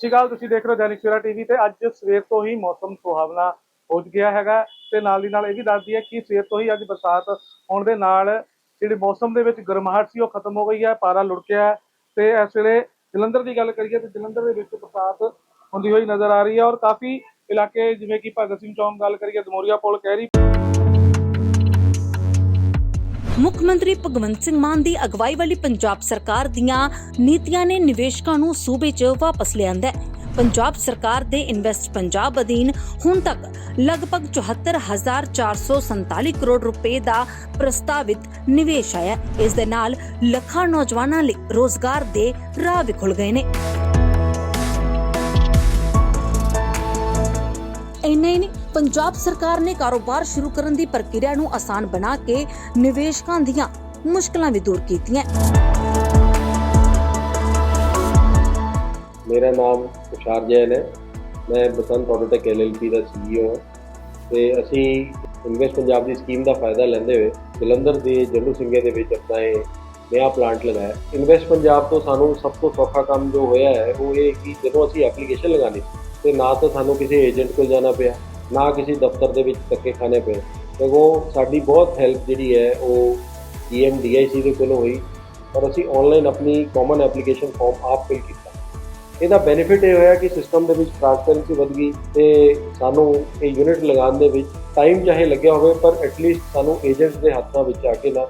ਸਤਿ ਸ਼੍ਰੀ ਅਕਾਲ ਤੁਸੀਂ ਦੇਖ ਰਹੇ ਹੋ ਦੈਨਿਕ ਸਵੇਰਾ ਟੀਵੀ ਤੇ ਅੱਜ ਸਵੇਰ ਤੋਂ ਹੀ ਮੌਸਮ ਸੁਹਾਵਣਾ ਹੋ ਗਿਆ ਹੈਗਾ ਤੇ ਨਾਲ ਦੀ ਨਾਲ ਇਹ ਵੀ ਦੱਸਦੀ ਹੈ ਕਿ ਸਵੇਰ ਤੋਂ ਹੀ ਅੱਜ ਬਰਸਾਤ ਹੋਣ ਦੇ ਨਾਲ ਜਿਹੜੇ ਮੌਸਮ ਦੇ ਵਿੱਚ ਗਰਮਾਹਟ ਸੀ ਉਹ ਖਤਮ ਹੋ ਗਈ ਹੈ, ਪਾਰਾ ਲੁੜਕਿਆ ਹੈ ਤੇ ਇਸ ਵੇਲੇ ਜਲੰਧਰ ਦੀ ਗੱਲ ਕਰੀਏ ਤੇ ਜਲੰਧਰ ਦੇ ਵਿੱਚ ਬਰਸਾਤ ਹੁੰਦੀ ਹੋਈ ਨਜ਼ਰ ਆ ਰਹੀ ਹੈ ਔਰ ਕਾਫੀ ਇਲਾਕੇ ਜਿਵੇਂ ਕਿ ਭਗਤ ਸਿੰਘ ਚੌਂਕ ਗੱਲ ਕਰੀਏ, ਦਮੋਰੀਆ ਪੁਲ, ਕਹਿਰੀ ਮੁੱਖ ਮੰਤਰੀ ਭਗਵੰਤ ਸਿੰਘ ਮਾਨ ਦੀ ਅਗਵਾਈ ਵਾਲੀ ਪੰਜਾਬ ਸਰਕਾਰ ਦੀਆਂ ਨੀਤੀਆਂ ਨੇ ਨਿਵੇਸ਼ਕਾਂ ਨੂੰ ਸੂਬੇ 'ਚ ਵਾਪਸ ਲਿਆਂਦਾ ਹੈ। ਪੰਜਾਬ ਸਰਕਾਰ ਦੇ ਇਨਵੈਸਟ ਪੰਜਾਬ ਅਧੀਨ ਹੁਣ ਤੱਕ ਲਗਭਗ 74447 ਕਰੋੜ ਰੁਪਏ ਦਾ ਪ੍ਰਸਤਾਵਿਤ ਨਿਵੇਸ਼ ਆਇਆ ਇਸ ਦੇ ਨਾਲ ਲੱਖਾਂ ਨੌਜਵਾਨਾਂ ਲਈ ਰੋਜ਼ਗਾਰ ਦੇ ਰਾਹ ਵੀ ਖੁੱਲ ਗਏ ਨੇ। ਇੰਨਾ ਹੀ ਪੰਜਾਬ ਸਰਕਾਰ ਨੇ ਕਾਰੋਬਾਰ ਸ਼ੁਰੂ ਕਰਨ ਦੀ ਪ੍ਰਕਿਰਿਆ ਨੂੰ ਆਸਾਨ ਬਣਾ ਕੇ ਨਿਵੇਸ਼ਕਾਂ ਦੀਆਂ ਮੁਸ਼ਕਲਾਂ ਵੀ ਦੂਰ ਕੀਤੀਆਂ ਮੇਰਾ ਨਾਮ ਤੁਸ਼ਾਰ ਜੈਨ ਹੈ। ਮੈਂ ਬਸੰਤ ਆਟੋਟੈਕ ਐਲਐਲਪੀ ਦਾ ਸੀਈਓ ਹਾਂ ਤੇ ਅਸੀਂ ਇਨਵੈਸਟ ਪੰਜਾਬ ਦੀ ਸਕੀਮ ਦਾ ਫਾਇਦਾ ਲੈਂਦੇ ਹੋਏ ਜਲੰਧਰ ਦੇ ਜੰਡੂ ਸਿੰਘੇ ਦੇ ਵਿੱਚ ਆਪਣਾ ਇਹ ਨਵਾਂ ਪਲਾਂਟ ਲਗਾਇਆ। ਇਨਵੈਸਟ ਪੰਜਾਬ ਤੋਂ ਸਾਨੂੰ ਸਭ ਤੋਂ ਸੌਖਾ ਕੰਮ ਜੋ ਹੋਇਆ ਹੈ, ਉਹ ਇਹ ਕਿ ਜਦੋਂ ਅਸੀਂ ਐਪਲੀਕੇਸ਼ਨ ਲਗਾਣੀ ਤੇ ਨਾ ਤਾਂ ਸਾਨੂੰ ਕਿਸੇ ਏਜੰਟ ਕੋਲ ਜਾਣਾ ਪਿਆ ਨਾ ਕਿਸੇ ਦਫ਼ਤਰ ਦੇ ਵਿੱਚ ਧੱਕੇ ਖਾਣੇ ਪਏ। ਸਗੋਂ ਸਾਡੀ ਬਹੁਤ ਹੈਲਪ ਜਿਹੜੀ ਹੈ, ਉਹ E ਈਐਮਡੀਆਈਸੀ ਦੇ ਕੋਲੋਂ ਹੋਈ ਔਰ ਅਸੀਂ ਆਨਲਾਈਨ ਆਪਣੀ ਕਾਮਨ ਐਪਲੀਕੇਸ਼ਨ ਫਾਰਮ ਆਪ ਫਿਲ ਕੀਤਾ। ਇਹਦਾ ਬੈਨੀਫਿਟ ਇਹ ਹੋਇਆ ਕਿ ਸਿਸਟਮ ਦੇ ਵਿੱਚ ਟ੍ਰਾਂਸਪੇਰੈਂਸੀ ਵਧ ਗਈ ਤੇ ਸਾਨੂੰ ਇਹ ਯੂਨਿਟ ਲਗਾਉਣ ਦੇ ਵਿੱਚ ਟਾਈਮ ਚਾਹੇ ਲੱਗਿਆ ਹੋਵੇ, ਪਰ ਐਟਲੀਸਟ ਸਾਨੂੰ ਏਜੰਟਸ ਦੇ ਹੱਥਾਂ ਵਿੱਚ ਆ ਕੇ ਨਾ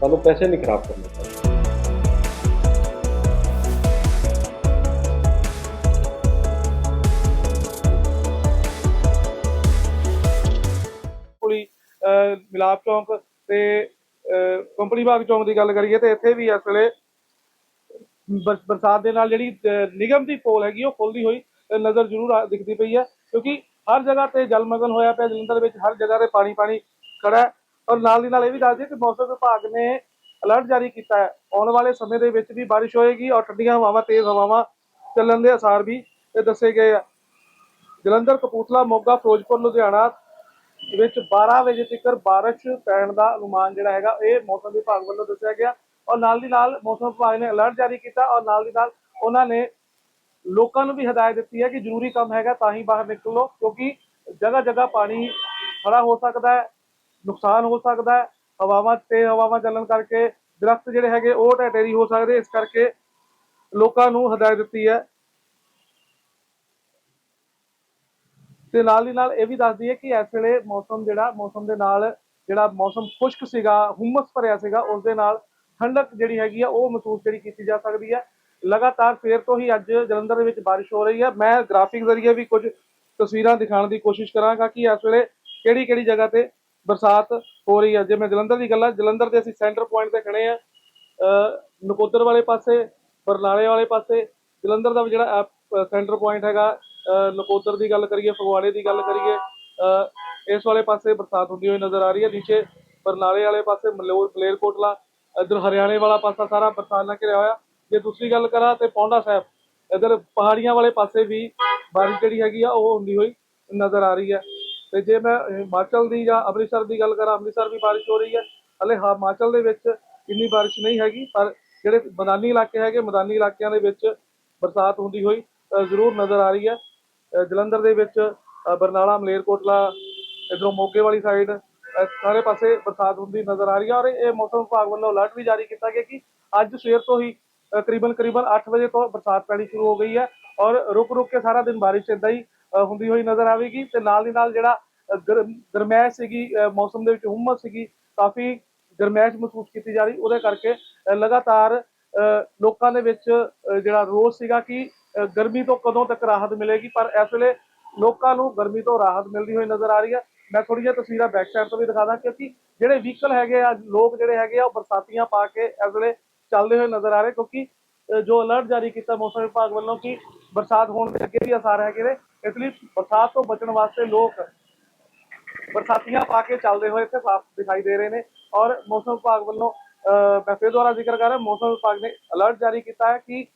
ਸਾਨੂੰ ਪੈਸੇ ਨਹੀਂ ਖਰਾਬ ਕਰਨੇ ਪੈਂਦੇ ਮਿਲਾਪ ਚੌਂਕ ਤੇ ਕੰਪਨੀ ਬਾਗ ਚੌਂਕ ਦੀ ਗੱਲ ਕਰੀਏ ਤੇ ਇੱਥੇ ਵੀ ਇਸ ਵੇਲੇ ਬਰਸਾਤ ਦੇ ਨਾਲ ਜਿਹੜੀ ਨਿਗਮ ਦੀ ਪੋਲ ਹੈਗੀ ਉਹ ਖੁੱਲਦੀ ਹੋਈ ਨਜ਼ਰ ਜ਼ਰੂਰ ਦਿਖਦੀ ਪਈ ਹੈ। ਕਿਉਂਕਿ ਹਰ ਜਗ੍ਹਾ ਤੇ ਜਲਮਗਨ ਹੋਇਆ ਪਿਆ, ਜਲੰਧਰ ਵਿੱਚ ਹਰ ਜਗ੍ਹਾ ਤੇ ਪਾਣੀ ਪਾਣੀ ਖੜਾ ਹੈ। ਔਰ ਨਾਲ ਦੀ ਨਾਲ ਇਹ ਵੀ ਦੱਸ ਦਈਏ ਕਿ ਮੌਸਮ ਵਿਭਾਗ ਨੇ ਅਲਰਟ ਜਾਰੀ ਕੀਤਾ ਹੈ। ਆਉਣ ਵਾਲੇ ਸਮੇਂ ਦੇ ਵਿੱਚ ਵੀ ਬਾਰਿਸ਼ ਹੋਏਗੀ ਔਰ ਠੰਡੀਆਂ ਹਵਾਵਾਂ, ਤੇਜ਼ ਹਵਾਵਾਂ ਚੱਲਣ ਦੇ ਅਸਾਰ ਵੀ ਦੱਸੇ ਗਏ ਆ। ਜਲੰਧਰ, ਕਪੂਰਥਲਾ, ਮੋਗਾ, ਫਿਰੋਜ਼ਪੁਰ, ਲੁਧਿਆਣਾ ਵਿੱਚ 12 ਵਜੇ ਤੱਕ ਬਾਰਿਸ਼ ਪੈਣ ਦਾ ਅਨੁਮਾਨ ਜਿਹੜਾ ਹੈਗਾ, ਇਹ ਮੌਸਮ ਵਿਭਾਗ ਵੱਲੋਂ ਦੱਸਿਆ ਗਿਆ। ਔਰ ਨਾਲ ਦੀ ਨਾਲ ਮੌਸਮ ਵਿਭਾਗ ਨੇ ਅਲਰਟ ਜਾਰੀ ਕੀਤਾ ਔਰ ਨਾਲ ਦੀ ਨਾਲ ਉਹਨਾਂ ਨੇ ਲੋਕਾਂ ਨੂੰ ਵੀ ਹਦਾਇਤ ਦਿੱਤੀ ਹੈ ਕਿ ਜ਼ਰੂਰੀ ਕੰਮ ਹੈਗਾ ਤਾਂ ਹੀ ਬਾਹਰ ਨਿਕਲੋ, ਕਿਉਂਕਿ ਜਗ੍ਹਾ ਜਗ੍ਹਾ ਪਾਣੀ ਖੜਾ ਹੋ ਸਕਦਾ ਹੈ, ਨੁਕਸਾਨ ਹੋ ਸਕਦਾ ਹੈ, ਹਵਾਵਾਂ ਤੇ ਹਵਾਵਾਂ ਚੱਲਣ ਕਰਕੇ ਦਰਖਤ ਜਿਹੜੇ ਹੈਗੇ ਉਹ ਢਹਿ ਹੋ ਸਕਦੇ, ਇਸ ਕਰਕੇ ਲੋਕਾਂ ਨੂੰ ਹਦਾਇਤ ਦਿੱਤੀ ਹੈ। ਤੇ ਨਾਲ ਦੀ ਨਾਲ ਇਹ ਵੀ ਦੱਸ ਦਈਏ ਕਿ ਇਸ ਵੇਲੇ ਮੌਸਮ ਜਿਹੜਾ, ਮੌਸਮ ਦੇ ਨਾਲ ਜਿਹੜਾ ਮੌਸਮ ਖੁਸ਼ਕ ਸੀਗਾ, ਹੁਮਸ ਭਰਿਆ ਸੀਗਾ, ਉਸ ਦੇ ਨਾਲ ਠੰਡਕ ਜਿਹੜੀ ਹੈਗੀ ਆ, ਉਹ ਮਹਿਸੂਸ ਜਿਹੜੀ ਕੀਤੀ ਜਾ ਸਕਦੀ ਹੈ। ਲਗਾਤਾਰ ਸਵੇਰ ਤੋਂ ਹੀ ਅੱਜ ਜਲੰਧਰ ਦੇ ਵਿੱਚ ਬਾਰਿਸ਼ ਹੋ ਰਹੀ ਹੈ। ਮੈਂ ਗ੍ਰਾਫਿਕ ਜ਼ਰੀਏ ਵੀ ਕੁਝ ਤਸਵੀਰਾਂ ਦਿਖਾਉਣ ਦੀ ਕੋਸ਼ਿਸ਼ ਕਰਾਂਗਾ ਕਿ ਇਸ ਵੇਲੇ ਕਿਹੜੀ ਕਿਹੜੀ ਜਗ੍ਹਾ ਤੇ ਬਰਸਾਤ ਹੋ ਰਹੀ ਹੈ। ਜੇ ਮੈਂ ਜਲੰਧਰ ਦੀ ਗੱਲ ਆ ਜਲੰਧਰ ਦੇ ਅਸੀਂ ਸੈਂਟਰ ਪੁਆਇੰਟ ਤੇ ਖੜੇ ਆ ਨਕੋਦਰ ਵਾਲੇ ਪਾਸੇ, ਬਰਨਾਲੇ ਵਾਲੇ ਪਾਸੇ, ਜਲੰਧਰ ਦਾ ਜਿਹੜਾ ਸੈਂਟਰ ਪੁਆਇੰਟ ਹੈਗਾ ਨਕੋਦਰ ਦੀ ਗੱਲ ਕਰੀਏ, ਫਗਵਾੜੇ ਦੀ ਗੱਲ ਕਰੀਏ ਇਸ ਵਾਲੇ ਪਾਸੇ ਬਰਸਾਤ ਹੁੰਦੀ ਹੋਈ ਨਜ਼ਰ ਆ ਰਹੀ ਹੈ। ਨੀਚੇ ਬਰਨਾਲੇ ਵਾਲੇ ਪਾਸੇ ਮਲੌਰ ਮਲੇਰਕੋਟਲਾ, ਇਧਰ ਹਰਿਆਣੇ ਵਾਲਾ ਪਾਸਾ ਸਾਰਾ ਬਰਸਾਤ ਨਾਲ ਘਿਰਿਆ ਹੋਇਆ। ਜੇ ਦੂਸਰੀ ਗੱਲ ਕਰਾਂ ਤੇ ਪੌਂਡਾ ਸਾਹਿਬ, ਇਧਰ ਪਹਾੜੀਆਂ ਵਾਲੇ ਪਾਸੇ ਵੀ ਬਾਰਿਸ਼ ਜਿਹੜੀ ਹੈਗੀ ਆ, ਉਹ ਹੁੰਦੀ ਹੋਈ ਨਜ਼ਰ ਆ ਰਹੀ ਹੈ। ਤੇ ਜੇ ਮੈਂ ਹਿਮਾਚਲ ਦੀ ਜਾਂ ਅੰਮ੍ਰਿਤਸਰ ਦੀ ਗੱਲ ਕਰਾਂ, ਅੰਮ੍ਰਿਤਸਰ ਵੀ ਬਾਰਿਸ਼ ਹੋ ਰਹੀ ਹੈ। ਹਲੇ ਹਿਮਾਚਲ ਦੇ ਵਿੱਚ ਇੰਨੀ ਬਾਰਿਸ਼ ਨਹੀਂ ਹੈਗੀ, ਪਰ ਜਿਹੜੇ ਮੈਦਾਨੀ ਇਲਾਕੇ ਹੈਗੇ, ਮੈਦਾਨੀ ਇਲਾਕਿਆਂ ਦੇ ਵਿੱਚ ਬਰਸਾਤ ਹੁੰਦੀ ਹੋਈ ਜ਼ਰੂਰ ਨਜ਼ਰ ਆ ਰਹੀ ਹੈ। ਜਲੰਧਰ ਦੇ ਵਿੱਚ ਬਰਨਾਲਾ ਮਲੇਰਕੋਟਲਾ ਇਧਰੋਂ ਮੋਗੇ ਵਾਲੀ ਸਾਈਡ ਸਾਰੇ ਪਾਸੇ ਬਰਸਾਤ ਹੁੰਦੀ ਨਜ਼ਰ ਆ ਰਹੀ ਹੈ ਔਰ ਇਹ ਮੌਸਮ ਵਿਭਾਗ ਵੱਲੋਂ ਅਲਰਟ ਵੀ ਜਾਰੀ ਕੀਤਾ ਗਿਆ ਕਿ ਅੱਜ ਸਵੇਰ ਤੋਂ ਹੀ ਅ, ਕਰੀਬਨ ਕਰੀਬਨ 8 ਵਜੇ ਤੋਂ ਬਰਸਾਤ ਪੈਣੀ ਸ਼ੁਰੂ ਹੋ ਗਈ ਹੈ ਔਰ ਰੁਕ ਰੁਕ ਕੇ ਸਾਰਾ ਦਿਨ ਬਾਰਿਸ਼ ਏਦਾਂ ਹੀ ਹੁੰਦੀ ਹੋਈ ਨਜ਼ਰ ਆਵੇਗੀ ਤੇ ਨਾਲ ਦੀ ਨਾਲ ਜਿਹੜਾ ਅ, ਗਰਮੈਸ਼ ਸੀਗੀ ਮੌਸਮ ਦੇ ਵਿੱਚ ਹੁਮਸ ਸੀਗੀ ਕਾਫੀ ਗਰਮੈਸ਼ ਮਹਿਸੂਸ ਕੀਤੀ ਜਾ ਰਹੀ ਉਹਦੇ ਕਰਕੇ ਲਗਾਤਾਰ ਲੋਕਾਂ ਦੇ ਵਿੱਚ ਜਿਹੜਾ ਰੋਸ ਸੀਗਾ ਕਿ ਗਰਮੀ ਤੋਂ ਕਦੋਂ ਤੱਕ ਰਾਹਤ ਮਿਲੇਗੀ? ਪਰ ਇਸ ਵੇਲੇ ਲੋਕਾਂ ਨੂੰ ਗਰਮੀ ਤੋਂ ਰਾਹਤ ਮਿਲਦੀ ਹੋਈ ਨਜ਼ਰ ਆ ਰਹੀ ਹੈ। ਮੈਂ ਥੋੜੀ ਜਿਹੀ ਤਸਵੀਰਾਂ ਬੈਕ ਸਾਈਡ ਤੋਂ ਵੀ ਦਿਖਾ ਦਾਂ ਕਿਉਂਕਿ ਜਿਹੜੇ ਵਹੀਕਲ ਹੈਗੇ ਆ ਲੋਕ ਜਿਹੜੇ ਹੈਗੇ ਆ ਉਹ ਬਰਸਾਤੀਆਂ ਪਾ ਕੇ ਇਸ ਵੇਲੇ ਚੱਲਦੇ ਹੋਏ ਨਜ਼ਰ ਆ ਰਹੇ ਕਿਉਂਕਿ ਅ, ਜੋ ਅਲਰਟ ਜਾਰੀ ਕੀਤਾ ਮੌਸਮ ਵਿਭਾਗ ਵੱਲੋਂ ਕਿ ਬਰਸਾਤ ਹੋਣ ਦੇ ਅੱਗੇ ਵੀ ਅਸਾਰ ਹੈਗੇ ਨੇ ਇਸ ਲਈ ਬਰਸਾਤ ਤੋਂ ਬਚਣ ਵਾਸਤੇ ਲੋਕ ਬਰਸਾਤੀਆਂ ਪਾ ਕੇ ਚੱਲਦੇ ਹੋਏ ਇੱਥੇ ਸਾਫ਼ ਦਿਖਾਈ ਦੇ ਰਹੇ ਨੇ ਔਰ ਮੌਸਮ ਵਿਭਾਗ ਵੱਲੋਂ ਅਹ, ਮੈਂ ਫਿਰ ਦੁਬਾਰਾ ਜ਼ਿਕਰ ਕਰ ਰਿਹਾ ਮੌਸਮ ਵਿਭਾਗ ਨੇ ਅਲਰਟ ਜਾਰੀ ਕੀਤਾ ਹੈ ਕਿ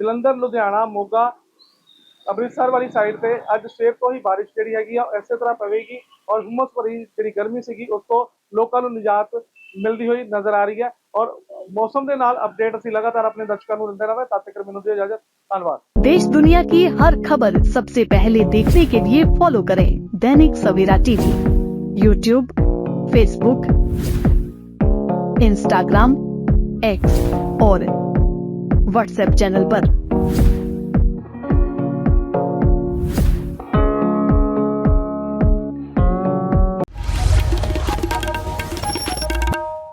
ਜਲੰਧਰ ਲੁਧਿਆਣਾ ਮੋਗਾ ਅੰਮ੍ਰਿਤਸਰ ਵਾਲੀ ਸਾਈਡ ਤੇ ਅੱਜ ਸਵੇਰ ਤੋਂ ਹੀ ਬਾਰਿਸ਼ ਜਿਹੜੀ ਹੈਗੀ ਆ ਉਹ ਇਸੇ ਤਰ੍ਹਾਂ ਪਵੇਗੀ ਔਰ ਹੁਮਸ ਭਰੀ ਜਿਹੜੀ ਗਰਮੀ ਸੀਗੀ ਉਸ ਤੋਂ ਲੋਕਾਂ ਨੂੰ ਨਿਜਾਤ ਮਿਲਦੀ ਹੋਈ ਨਜ਼ਰ ਆ ਰਹੀ ਹੈ ਔਰ ਮੌਸਮ ਦੇ ਨਾਲ ਅਪਡੇਟ ਅਸੀਂ ਲਗਾਤਾਰ ਆਪਣੇ ਦਰਸ਼ਕਾਂ ਨੂੰ ਦਿੰਦੇ ਰਹਾਂਗੇ ਤਦ ਤੱਕ ਮੈਨੂੰ ਦਿਓ ਇਜਾਜ਼ਤ ਧੰਨਵਾਦ देश दुनिया की हर खबर सबसे पहले देखने के लिए फॉलो करें Dainik Savera TV YouTube Facebook Instagram X और व्हाट्सएप चैनल पर।